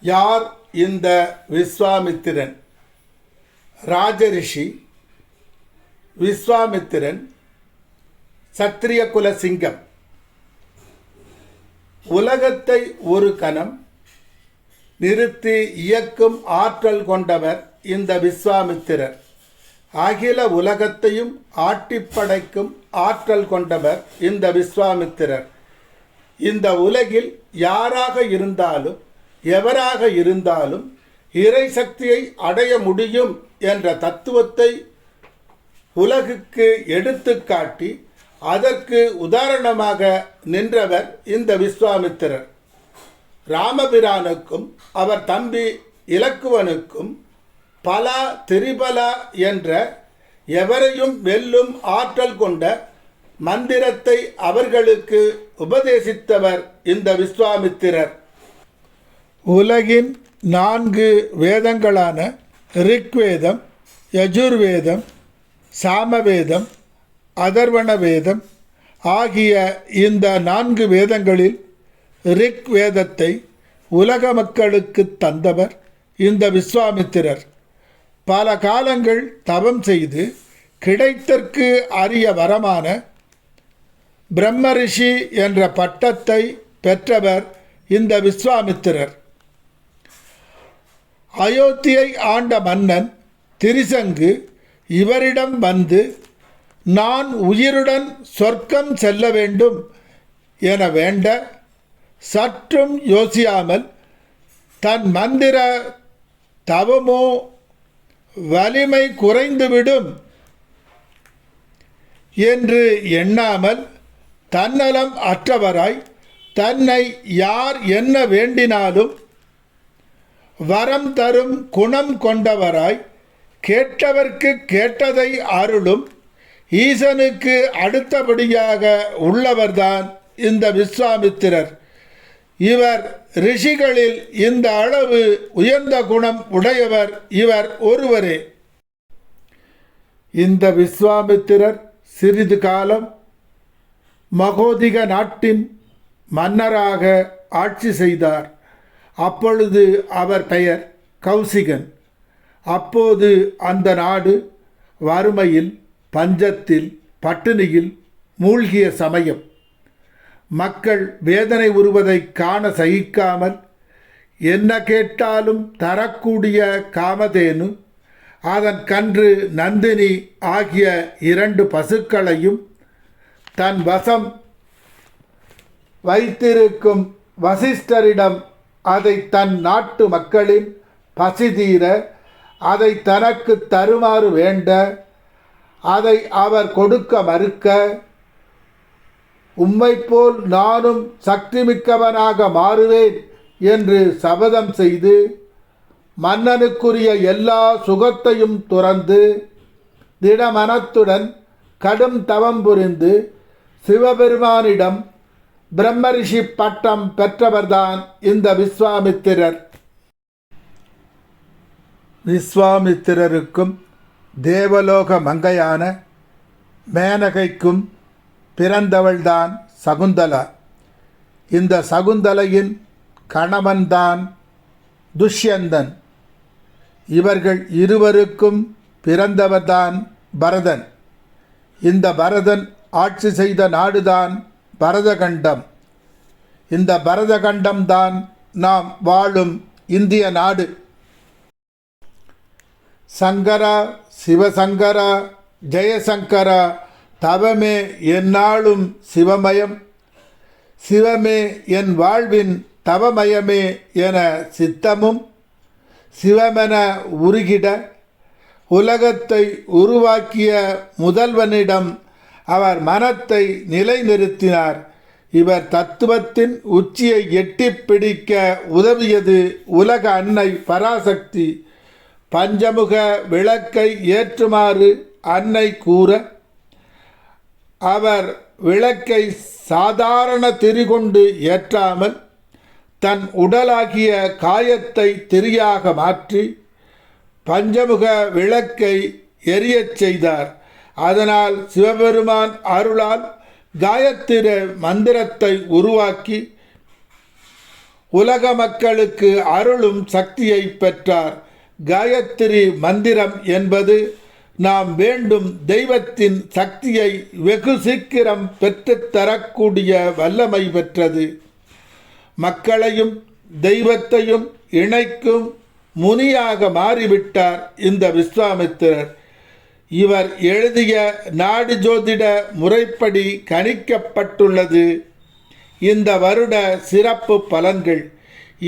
யார் இந்த விஸ்வாமித்திரன்? ராஜரிஷி விஸ்வாமித்திரன் சத்திரிய குல சிங்கம். உலகத்தை ஒரு கணம் நிறுத்தி இயக்கும் ஆற்றல் கொண்டவர் இந்த விஸ்வாமித்திரர். அகில உலகத்தையும் ஆட்டிப்படைக்கும் ஆற்றல் கொண்டவர் இந்த விஸ்வாமித்திரர். இந்த உலகில் யாராக இருந்தாலும் எவராக இருந்தாலும் இறை சக்தியை அடைய முடியும் என்ற தத்துவத்தை உலகுக்கு எடுத்துக்காட்டி அதற்கு உதாரணமாக நின்றவர் இந்த விஸ்வாமித்திரர். ராமபிரானுக்கும் அவர் தம்பி இலக்குவனுக்கும் பலா திரிபலா என்ற எவரையும் வெல்லும் ஆற்றல் கொண்ட மந்திரத்தை அவர்களுக்கு உபதேசித்தவர் இந்த விஸ்வாமித்திரர். உலகின் நான்கு வேதங்களான ரிக்வேதம் யஜுர்வேதம் சாமவேதம் அதர்வண வேதம் ஆகிய இந்த நான்கு வேதங்களில் ரிக் வேதத்தை உலக மக்களுக்கு தந்தவர் இந்த விஸ்வாமித்திரர். பல காலங்கள் தவம் செய்து கிடைத்தற்கு அரிய வரமான பிரம்மரிஷி என்ற பட்டத்தை பெற்றவர் இந்த விஸ்வாமித்திரர். அயோத்தியை ஆண்ட மன்னன் திரிசங்கு இவரிடம் வந்து நான் உயிருடன் சொர்க்கம் செல்ல வேண்டும் என வேண்ட சற்றும் யோசியாமல் தன் மந்திர தவமோ வலிமை குறைந்துவிடும் என்று எண்ணாமல் தன்னலம் அற்றவராய் தன்னை யார் என்ன வேண்டினாலும் வரம் தரும் குணம் கொண்டவராய் கேட்டவர்க்கு கேட்டதை அருளும் ஈசனுக்கு அடுத்தபடியாக உள்ளவர்தான் இந்த விஸ்வாமித்திரர். இவர் ரிஷிகளில் இந்த அளவு உயர்ந்த குணம் உடையவர் இவர் ஒருவரே. இந்த விஸ்வாமித்திரர் சிறிது காலம் மகோதிக நாட்டின் மன்னராக ஆட்சி செய்தார். அப்பொழுது அவர் பெயர் கௌசிகன். அப்போது அந்த நாடு வறுமையில் பஞ்சத்தில் பட்டினியில் மூழ்கிய சமயம். மக்கள் வேதனை உருவதை காண சகிக்காமல் என்ன கேட்டாலும் தரக்கூடிய காமதேனு அதன் கன்று நந்தினி ஆகிய இரண்டு பசுக்களையும் தன் வசம் வைத்திருக்கும் வசிஷ்டரிடம் அதை தன் நாட்டு மக்களின் பசி தீர அதை தனக்கு தருமாறு வேண்ட அதை அவர் கொடுக்க மறுக்க உம்மை போல் நானும் சக்திமிக்கவனாக மாறுவேன் என்று சபதம் செய்து மன்னனுக்குரிய எல்லா சுகத்தையும் துறந்து திடமனத்துடன் கடும் தவம் புரிந்து சிவபெருமானிடம் பிரம்மரிஷி பட்டம் பெற்றவர்தான் இந்த விஸ்வாமித்திரர். விஸ்வாமித்திரருக்கும் தேவலோக மங்கையான மேனகைக்கும் பிறந்தவள்தான் சகுந்தலா. இந்த சகுந்தலையின் கணவன்தான் துஷ்யந்தன். இவர்கள் இருவருக்கும் பிறந்தவர்தான் பரதன். இந்த பரதன் ஆட்சி செய்த நாடுதான் பரதகண்டம். இந்த பரதகண்டம்தான் நாம் வாழும் இந்திய நாடு. சங்கரா சிவசங்கரா ஜெயசங்கரா தவமே எந்நாளும் சிவமயம். சிவமே என் வாழ்வின் தவமயமே என சித்தமும் சிவமென உருகிட. உலகத்தை உருவாக்கிய முதல்வனிடம் அவர் மனத்தை நிலைநிறுத்தினார். இவர் தத்துவத்தின் உச்சியை எட்டிப் பிடிக்க உதவியது உலக அன்னை பராசக்தி. பஞ்சமுக விளக்கை ஏற்றுமாறு அன்னை கூற அவர் விளக்கை சாதாரண திரிகொண்டு ஏற்றாமல் தன் உடலாகிய காயத்தை திரியாக மாற்றி பஞ்சமுக விளக்கை எரியச் செய்தார். அதனால் சிவபெருமான் அருளால் காயத்திர மந்திரத்தை உருவாக்கி உலக மக்களுக்கு அருளும் சக்தியை பெற்றார். காயத்ரி மந்திரம் என்பது நாம் வேண்டும் தெய்வத்தின் சக்தியை வெகு சீக்கிரம் பெற்றுத்தரக்கூடிய வல்லமை பெற்றது. மக்களையும் தெய்வத்தையும் இணைக்கும் முனியாக மாறிவிட்டார் இந்த விஸ்வாமித்திரர். இவர் எழுதிய நாடு ஜோதிட முறைப்படி கணிக்கப்பட்டுள்ளது. இந்த வருட சிறப்பு பலன்கள்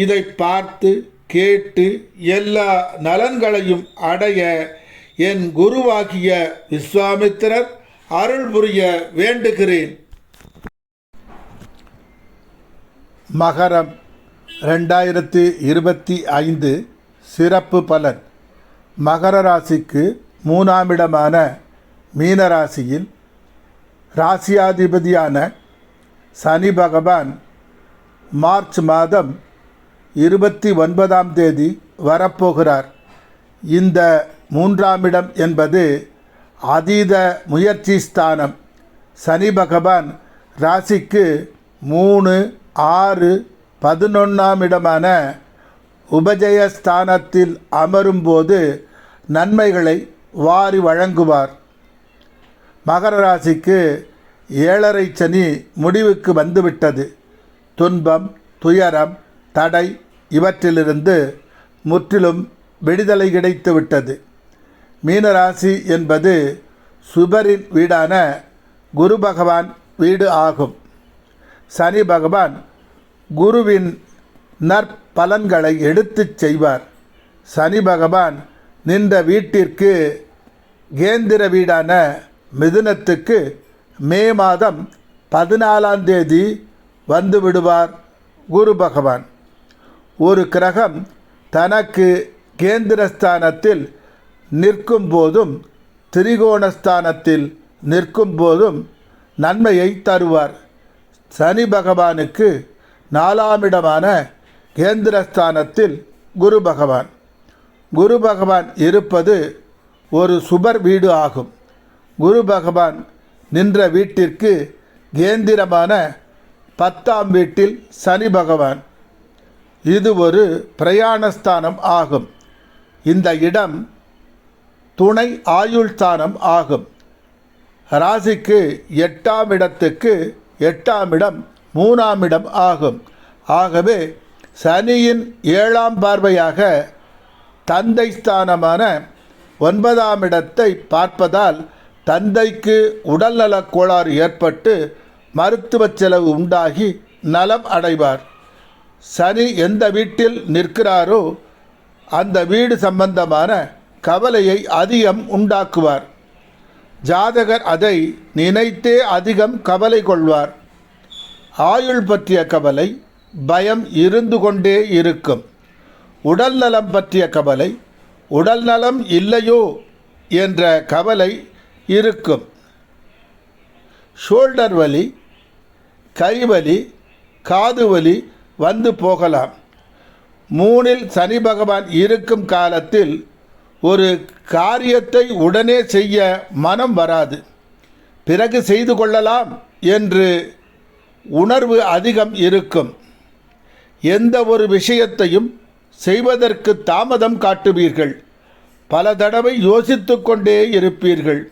இதை பார்த்து கேட்டு எல்லா நலன்களையும் அடைய என் குருவாகிய விஸ்வாமித்திரர் அருள் புரிய வேண்டுகிறேன். மகரம் ரெண்டாயிரத்து இருபத்தி ஐந்து சிறப்பு பலன். மகர ராசிக்கு மூணாம் இடமான மீனராசியில் ராசியாதிபதியான சனி பகவான் மார்ச் மாதம் இருபத்தி ஒன்பதாம் தேதி வரப்போகிறார். இந்த மூன்றாம் இடம் என்பது அதீத முயற்சி ஸ்தானம். சனி பகவான் ராசிக்கு மூணு ஆறு பதினொன்றாம் இடமான உபஜயஸ்தானத்தில் அமரும்போது நன்மைகளை வாரி வழங்குவார். மகர ராசிக்கு ஏழரை சனி முடிவுக்கு வந்துவிட்டது. துன்பம் துயரம் தடை இவற்றிலிருந்து முற்றிலும் விடுதலை கிடைத்துவிட்டது. மீனராசி என்பது சுபரின் வீடான குரு பகவான் வீடு ஆகும். சனி பகவான் குருவின் நற்பலன்களை எடுத்துச் செய்வார். சனி பகவான் நின்ற வீட்டிற்கு கேந்திர வீடான மிதுனத்துக்கு மே மாதம் பதினாலாம் தேதி வந்து விடுவார் குரு பகவான். ஒரு கிரகம் தனக்கு கேந்திரஸ்தானத்தில் நிற்கும் போதும் திரிகோணஸ்தானத்தில் நிற்கும் போதும் நன்மையை தருவார். சனி பகவானுக்கு நாலாம் இடமான கேந்திரஸ்தானத்தில் குரு பகவான். குரு பகவான் இருப்பது ஒரு சுபர் வீடு ஆகும். குரு பகவான் நின்ற வீட்டிற்கு கேந்திரமான பத்தாம் வீட்டில் சனி பகவான். இது ஒரு பிரயாணஸ்தானம் ஆகும். இந்த இடம் துணை ஆயுள் ஸ்தானம் ஆகும். ராசிக்கு எட்டாம் இடத்துக்கு எட்டாம் இடம் மூணாம் இடம் ஆகும். ஆகவே சனியின் ஏழாம் பார்வையாக தந்தை ஸ்தானமான ஒன்பதாம் இடத்தை பார்ப்பதால் தந்தைக்கு உடல்நலக் கோளாறு ஏற்பட்டு மருத்துவ செலவு உண்டாகி நலம் அடைவார். சனி எந்த வீட்டில் நிற்கிறாரோ அந்த வீடு சம்பந்தமான கவலையை அதிகம் உண்டாக்குவார். ஜாதகர் அதை நினைத்தே அதிகம் கவலை கொள்வார். ஆயுள் பற்றிய கவலை பயம் இருந்து கொண்டே இருக்கும். உடல் நலம் பற்றிய கவலை உடல் நலம் இல்லையோ என்ற கவலை இருக்கும். ஷோல்டர் வலி கைவலி காது வலி வந்து போகலாம். மூணில் சனி பகவான் இருக்கும் காலத்தில் ஒரு காரியத்தை உடனே செய்ய மனம் வராது. பிறகு செய்து கொள்ளலாம் என்று உணர்வு அதிகம் இருக்கும். எந்த ஒரு விஷயத்தையும் செய்வதற்கு தாமதம் காட்டுவீர்கள். பல தடவை யோசித்து கொண்டே இருப்பீர்கள்.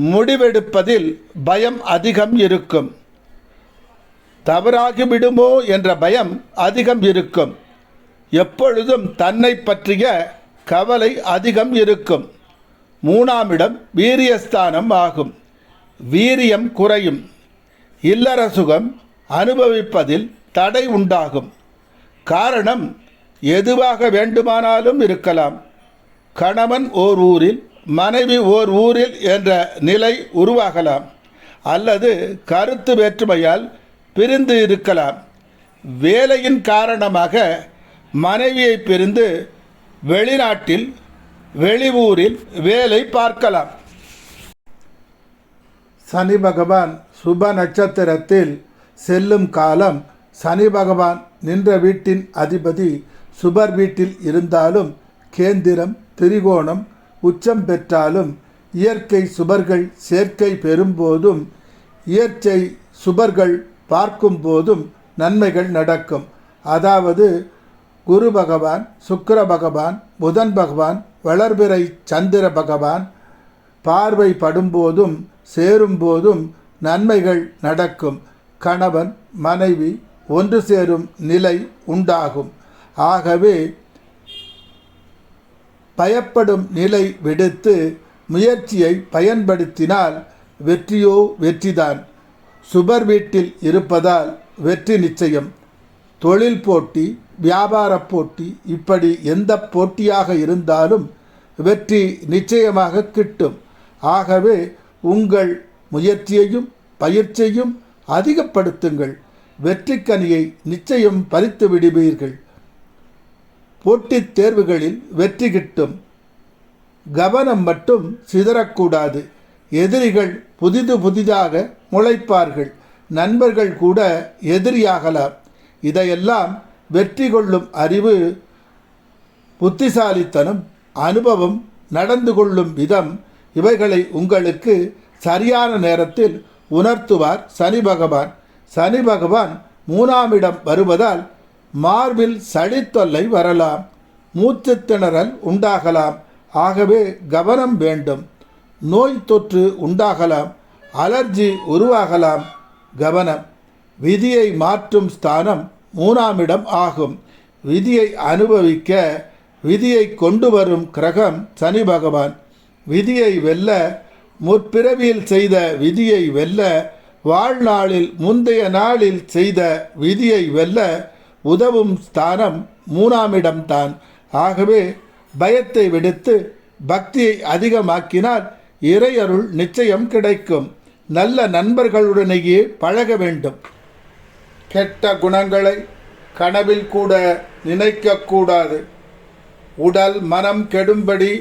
முடிவெடுப்பதில் பயம் அதிகம் இருக்கும். தவறாகிவிடுமோ என்ற பயம் அதிகம் இருக்கும். எப்பொழுதும் தன்னை பற்றிய கவலை அதிகம் இருக்கும். மூணாம் இடம் வீரியஸ்தானம் ஆகும். வீரியம் குறையும். இல்லற சுகம் அனுபவிப்பதில் தடை உண்டாகும். காரணம் எதுவாக வேண்டுமானாலும் இருக்கலாம். கணவன் ஓர் ஊரில் மனைவி ஓர் ஊரில் என்ற நிலை உருவாகலாம். அல்லது கருத்து வேற்றுமையால் பிரிந்து இருக்கலாம். வேலையின் காரணமாக மனைவியை பிரிந்து வெளிநாட்டில் வெளியூரில் வேலை பார்க்கலாம். சனி பகவான் சுப நட்சத்திரத்தில் செல்லும் காலம் சனி பகவான் நின்ற வீட்டின் அதிபதி சுபர் வீட்டில் இருந்தாலும் கேந்திரம் திரிகோணம் உச்சம் பெற்றாலும் இயற்கை சுபர்கள் சேர்க்கை பெறும்போதும் இயற்கை சுபர்கள் பார்க்கும் போதும் நன்மைகள் நடக்கும். அதாவது குரு பகவான் சுக்கர பகவான் புதன் பகவான் வளர்பிறை சந்திர பகவான் பார்வை படும்போதும் சேரும்போதும் நன்மைகள் நடக்கும். கணவன் மனைவி ஒன்று சேரும் நிலை உண்டாகும். ஆகவே பயப்படும் நிலை விடுத்து முயற்சியை பயன்படுத்தினால் வெற்றியோ வெற்றிதான். சுபர் வீட்டில் இருப்பதால் வெற்றி நிச்சயம். தொழில் போட்டி வியாபார போட்டி இப்படி எந்த போட்டியாக இருந்தாலும் வெற்றி நிச்சயமாக கிட்டும். ஆகவே உங்கள் முயற்சியையும் பயிற்சியையும் அதிகப்படுத்துங்கள். வெற்றிக்கனியை நிச்சயம் பறித்து விடுவீர்கள். போட்டித் தேர்வுகளில் வெற்றி கிட்டும். கவனம் மட்டும் சிதறக்கூடாது. எதிரிகள் புதிது புதிதாக முளைப்பார்கள். நண்பர்கள் கூட எதிரியாகலாம். இதையெல்லாம் வெற்றி கொள்ளும் அறிவு புத்திசாலித்தனம் அனுபவம் நடந்து கொள்ளும் விதம் இவைகளை உங்களுக்கு சரியான நேரத்தில் உணர்த்துவார் சனி பகவான். சனி பகவான் மூணாம் இடம் வருவதால் மார்பில் சளித்தொல்லை வரலாம் மூச்சு திணறல் உண்டாகலாம். ஆகவே கவனம் வேண்டும். நோய் தொற்று உண்டாகலாம் அலர்ஜி உருவாகலாம். கவனம். விதியை மாற்றும் ஸ்தானம் மூணாம் இடம் ஆகும். விதியை அனுபவிக்க விதியை கொண்டு வரும் கிரகம் சனி பகவான். விதியை வெல்ல முற்பிறவியில் செய்த விதியை வெல்ல வாழ்நாளில் முந்தைய நாளில் செய்த விதியை வெல்ல உதவும் ஸ்தானம் மூணாம் இடம்தான் ஆகவே பயத்தை விடுத்து பக்தியை அதிகமாக்கினால் இறையருள் நிச்சயம் கிடைக்கும். நல்ல நண்பர்களுடனேயே பழக வேண்டும். கெட்ட குணங்களை கனவில் கூட நினைக்கக்கூடாது உடல் மனம் கெடும்படி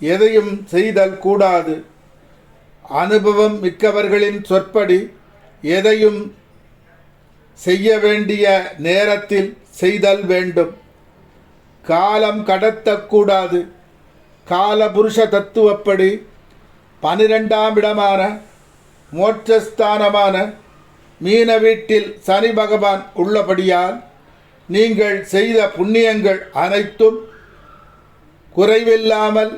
எதையும் செய்தல் கூடாது. அனுபவம் மிக்கவர்களின் சொற்படி எதையும் செய்ய வேண்டிய நேரத்தில் செய்தல் வேண்டும். காலம் கடத்தக்கூடாது. காலபுருஷ தத்துவப்படி பனிரெண்டாம் இடமான மோட்சஸ்தானமான மீன வீட்டில் சனி பகவான் உள்ளபடியால் நீங்கள் செய்த புண்ணியங்கள் அனைத்தும் குறைவில்லாமல்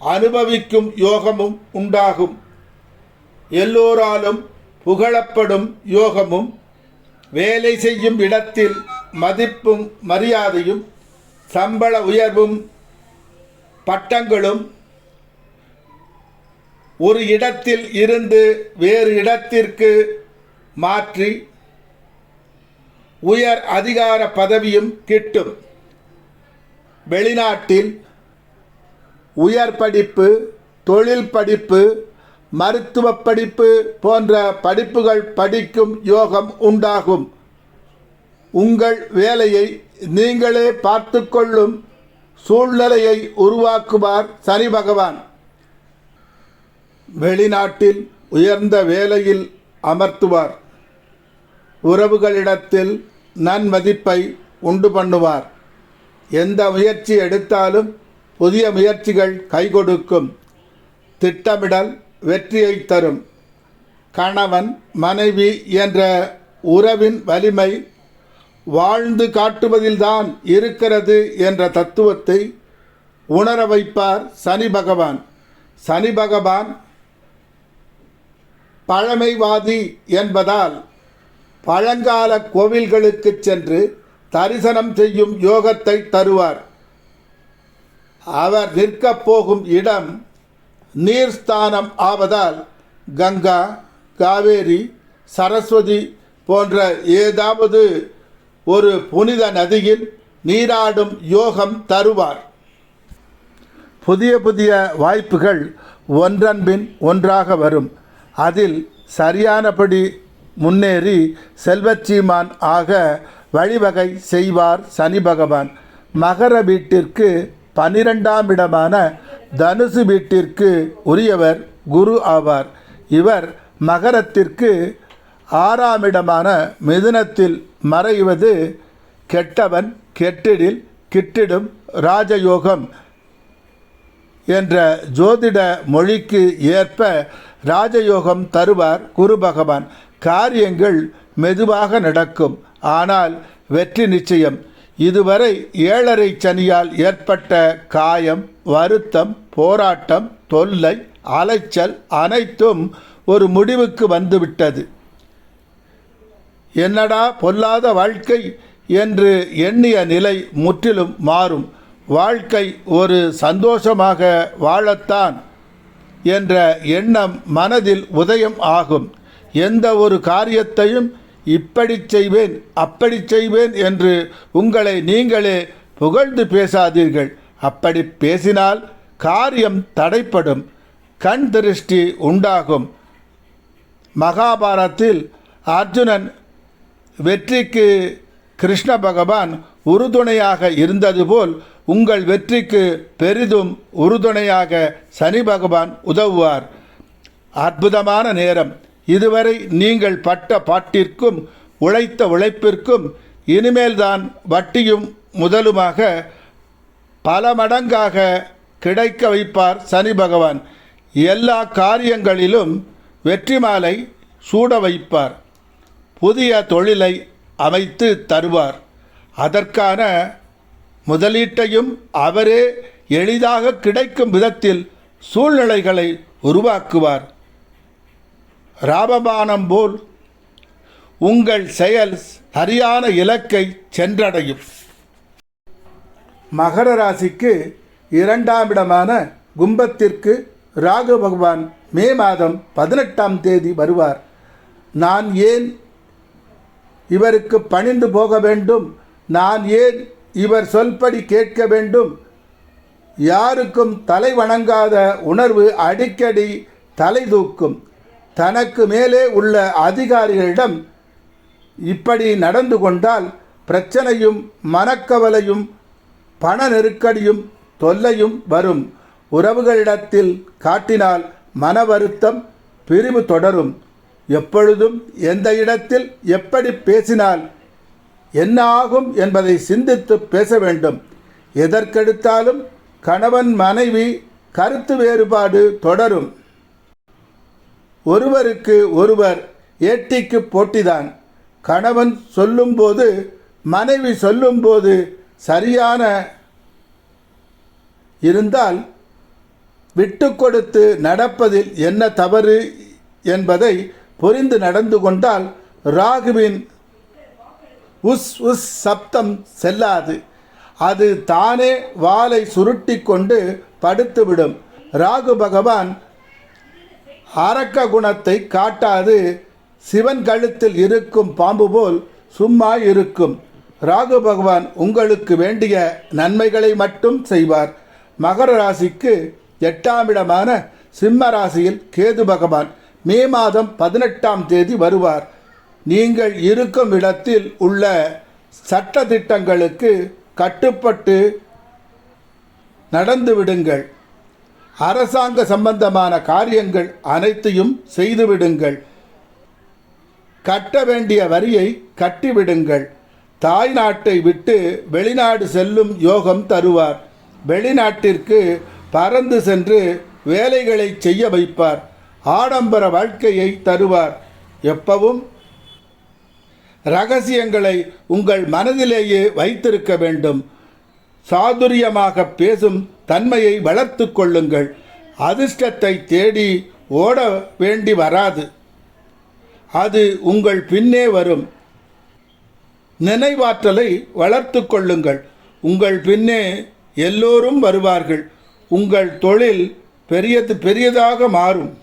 அனுபவிக்கும் யோகமும் உண்டாகும். எல்லோராலும் புகழப்படும் யோகமும் வேலை செய்யும் இடத்தில் மதிப்பும் மரியாதையும் சம்பள உயர்வும் பட்டங்களும் ஒரு இடத்தில் இருந்து வேறு இடத்திற்கு மாற்றி உயர் அதிகார பதவியும் கிட்டும். வெளிநாட்டில் உயர் படிப்பு தொழில் படிப்பு மருத்துவ படிப்பு போன்ற படிப்புகள் படிக்கும் யோகம் உண்டாகும். உங்கள் வேலையை நீங்களே பார்த்து கொள்ளும் சூழ்நிலையை உருவாக்குவார் சனி பகவான். வெளிநாட்டில் உயர்ந்த வேலையில் அமர்த்துவார். உறவுகளிடத்தில் நன்மதிப்பை உண்டு பண்ணுவார். எந்த முயற்சி எடுத்தாலும் புதிய முயற்சிகள் கை கொடுக்கும் திட்டமிடல் வெற்றியை தரும். கணவன் மனைவி என்ற உறவின் வலிமை வாழ்ந்து காட்டுவதில்தான் இருக்கிறது என்ற தத்துவத்தை உணர வைப்பார் சனி பகவான். சனி பகவான் பழமைவாதி என்பதால் பழங்கால கோவில்களுக்கு சென்று தரிசனம் செய்யும் யோகத்தை தருவார். அவர் நிற்கப் போகும் இடம் நீர்ஸ்தானம் ஆவதால் கங்கா காவேரி சரஸ்வதி போன்ற ஏதாவது ஒரு புனித நதியில் நீராடும் யோகம் தருவார். புதிய புதிய வாய்ப்புகள் ஒன்றன்பின் ஒன்றாக வரும். அதில் சரியானபடி முன்னேறி செல்வச்சீமான் ஆக வழிவகை செய்வார் சனி பகவான். மகர வீட்டிற்கு பனிரெண்டாம் இடமான தனுசு வீட்டிற்கு உரியவர் குரு ஆவார். இவர் மகரத்திற்கு ஆறாம் இடமான மிதுனத்தில் மறைவது கெட்டவன் கெட்டிடில் கிட்டிடும் ராஜயோகம் என்ற ஜோதிட மொழிக்கு ஏற்ப ராஜயோகம் தருவார் குரு பகவான். காரியங்கள் மெதுவாக நடக்கும். ஆனால் வெற்றி நிச்சயம். இதுவரை ஏழரை சனியால் ஏற்பட்ட காயம் வருத்தம் போராட்டம் தொல்லை அலைச்சல் அனைத்தும் ஒரு முடிவுக்கு வந்துவிட்டது. என்னடா பொல்லாத வாழ்க்கை என்று எண்ணிய நிலை முற்றிலும் மாறும். வாழ்க்கை ஒரு சந்தோஷமாக வாழத்தான் என்ற எண்ணம் மனதில் உதயம் ஆகும். எந்த ஒரு காரியத்தையும் இப்படி செய்வேன் அப்படி செய்வேன் என்று உங்களை நீங்களே புகழ்ந்து பேசாதீர்கள். அப்படி பேசினால் காரியம் தடைப்படும் கண் திருஷ்டி உண்டாகும். மகாபாரத்தில் அர்ஜுனன் வெற்றிக்கு கிருஷ்ண பகவான் உறுதுணையாக இருந்தது போல் உங்கள் வெற்றிக்கு பெரிதும் உறுதுணையாக சனி பகவான் உதவுவார். அற்புதமான நேரம். இதுவரை நீங்கள் பட்ட பாட்டிற்கும் உழைத்த உழைப்பிற்கும் இனிமேல்தான் வட்டியும் முதலுமாக பல மடங்காக கிடைக்க வைப்பார் சனி பகவான். எல்லா காரியங்களிலும் வெற்றி மாலை சூட வைப்பார். புதிய தொழிலை அமைத்து தருவார். அதற்கான முதலீட்டையும் அவரே எளிதாக கிடைக்கும் விதத்தில் சூழ்நிலைகளை உருவாக்குவார். ராபபானம் போல் உங்கள் செயல் சரியான இலக்கை சென்றடையும். மகர ராசிக்கு இரண்டாம் இடமான கும்பத்திற்கு ராகு பகவான் மே மாதம் பதினெட்டாம் தேதி வருவார். நான் ஏன் இவருக்கு பணிந்து போக வேண்டும்? நான் ஏன் இவர் சொல்படி கேட்க வேண்டும்? யாருக்கும் தலை வணங்காத உணர்வு அடிக்கடி தலை தூக்கும். தனக்கு மேலே உள்ள அதிகாரிகளிடம் இப்படி நடந்து கொண்டால் பிரச்சனையும் மனக்கவலையும் பண நெருக்கடியும் தொல்லையும் வரும். உறவுகளிடத்தில் காட்டினால் மன வருத்தம் பிரிவு தொடரும். எப்பொழுதும் எந்த இடத்தில் எப்படி பேசினால் என்ன ஆகும் என்பதை சிந்தித்து பேச வேண்டும். எதற்கெடுத்தாலும் கணவன் மனைவி கருத்து வேறுபாடு தொடரும். ஒருவருக்கு ஒருவர் ஏட்டிக்கு போட்டிதான். கணவன் சொல்லும்போது மனைவி சொல்லும்போது சரியான இருந்தால் விட்டு கொடுத்து நடப்பதில் என்ன தவறு என்பதை புரிந்து நடந்து கொண்டால் ராகுவின் உஸ் உஸ் சப்தம் செல்லாது. அது தானே வாலை சுருட்டி கொண்டு படுத்துவிடும். ராகு பகவான் அரக்க குணத்தை காட்டாது. சிவன் கழுத்தில் இருக்கும் பாம்பு போல் சும்மா இருக்கும். ராகு பகவான் உங்களுக்கு வேண்டிய நன்மைகளை மட்டும் செய்வார். மகர ராசிக்கு எட்டாம் இடமான சிம்ம ராசியில் கேது பகவான் மே மாதம் பதினெட்டாம் தேதி வருவார். நீங்கள் இருக்கும் இடத்தில் உள்ள சட்ட திட்டங்களுக்கு கட்டுப்பட்டு நடந்து விடுங்கள். அரசாங்க சம்பந்தமான காரியங்கள் அனைத்தையும் செய்துவிடுங்கள். கட்ட வேண்டிய வரியை கட்டிவிடுங்கள். தாய் நாட்டை விட்டு வெளிநாடு செல்லும் யோகம் தருவார். வெளிநாட்டிற்கு பறந்து சென்று வேலைகளை செய்ய வைப்பார். ஆடம்பர வாழ்க்கையை தருவார். எப்பவும் ரகசியங்களை உங்கள் மனதிலேயே வைத்திருக்க வேண்டும். சாதுரியமாக பேசும் தன்மையை வளர்த்து கொள்ளுங்கள். அதிர்ஷ்டத்தை தேடி ஓட வேண்டி வராது. அது உங்கள் பின்னே வரும். நினைவாற்றலை வளர்த்து கொள்ளுங்கள். உங்கள் பின்னே எல்லோரும் வருவார்கள். உங்கள் தொழில் பெரியது பெரியதாக மாறும்.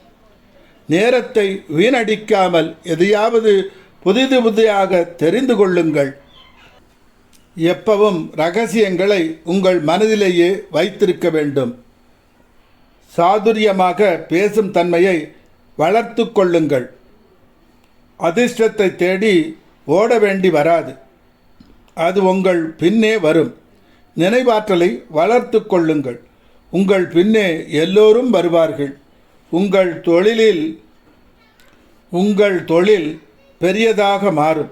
நேரத்தை வீணடிக்காமல் எதையாவது புதிது புதிதாக தெரிந்து கொள்ளுங்கள். எப்பவும் ரகசியங்களை உங்கள் மனதிலேயே வைத்திருக்க வேண்டும். சாதுரியமாக பேசும் தன்மையை வளர்த்து கொள்ளுங்கள். அதிர்ஷ்டத்தை தேடி ஓட வேண்டி வராது. அது உங்கள் பின்னே வரும். நினைவாற்றலை வளர்த்து கொள்ளுங்கள். உங்கள் பின்னே எல்லோரும் வருவார்கள். உங்கள் தொழிலில் உங்கள் தொழில் பெரியதாக மாறும்.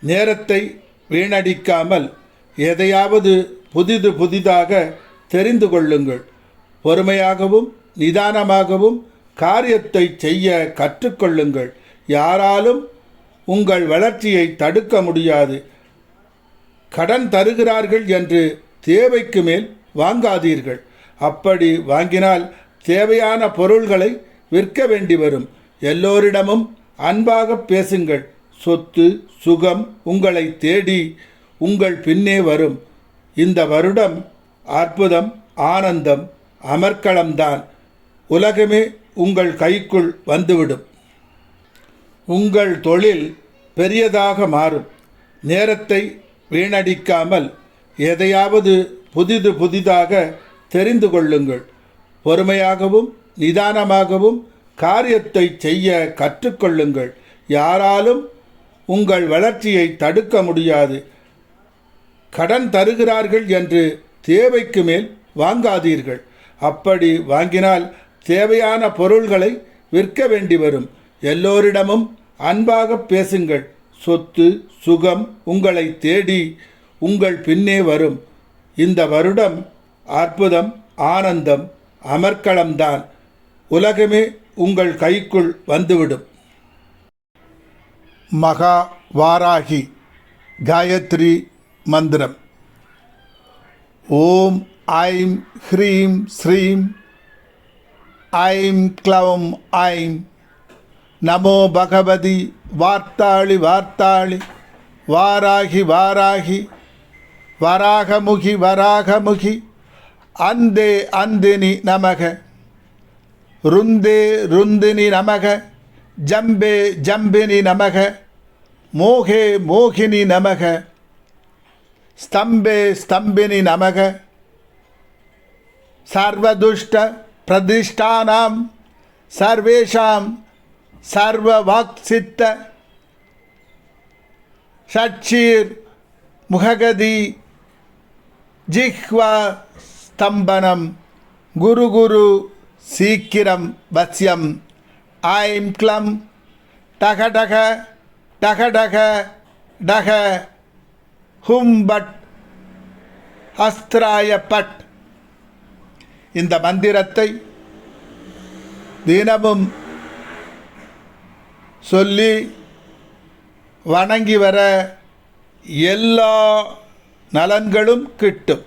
நேரத்தை வீணடிக்காமல் எதையாவது புதிது புதிதாக தெரிந்து கொள்ளுங்கள். பொறுமையாகவும் நிதானமாகவும் காரியத்தை செய்ய கற்றுக்கொள்ளுங்கள். யாராலும் உங்கள் வளர்ச்சியை தடுக்க முடியாது. கடன் தருகிறார்கள் என்று தேவைக்கு மேல் வாங்காதீர்கள். அப்படி வாங்கினால் தேவையான பொருள்களை விற்க வேண்டி வரும். எல்லோரிடமும் அன்பாக பேசுங்கள். சொத்து சுகம் உங்களை தேடி உங்கள் பின்னே வரும். இந்த வருடம் அற்புதம் ஆனந்தம் அமர்க்களம்தான். உலகமே உங்கள் கைக்குள் வந்துவிடும். உங்கள் தொழில் பெரியதாக மாறும். நேரத்தை வீணடிக்காமல் எதையாவது புதிது புதிதாக தெரிந்து கொள்ளுங்கள். பொறுமையாகவும் நிதானமாகவும் காரியத்தை செய்ய கற்றுக்கொள்ளுங்கள். யாராலும் உங்கள் வளர்ச்சியை தடுக்க முடியாது. கடன் தருகிறார்கள் என்று தேவைக்கு மேல் வாங்காதீர்கள். அப்படி வாங்கினால் தேவையான பொருள்களை விற்க வேண்டி வரும். எல்லோரிடமும் அன்பாக பேசுங்கள். சொத்து சுகம் உங்களை தேடி உங்கள் பின்னே வரும். இந்த வருடம் அற்புதம் ஆனந்தம் அமர்க்களம்தான். உலகமே உங்கள் கைக்குள் வந்துவிடும். மகா வாராகி காயத்ரி மந்திரம் ஓம் ஐம் ஹ்ரீம் ஸ்ரீம் ஐம் க்ளௌம் ஐம் நமோ பகவதி வார்த்தாளி வார்த்தாளி வாராகி வாராகி வராகமுகி வராகமுகி அந்தே அந்தினி நமக ருந்தே ருந்தினி நமக ஜம்பே ஜம்பினி நமக மோகே மோகினி நமக ஸ்தம்பே ஸ்தம்பினி நமக. சர்வதுஷ்ட பிரதிஷ்டானாம். சர்வேஷாம் சர்வவாக்சித்த. ஷட்சீர் முககதி. ஜிஹ்வா ஸ்தம்பனம். குரு குரு சீக்கிரம் வசியம் ஐம் க்ளம். டக டக டக டக டக. ஹும்பட் பட் பட். இந்த மந்திரத்தை தினமும் சொல்லி வணங்கி வர எல்லா நலன்களும் கிட்டும்.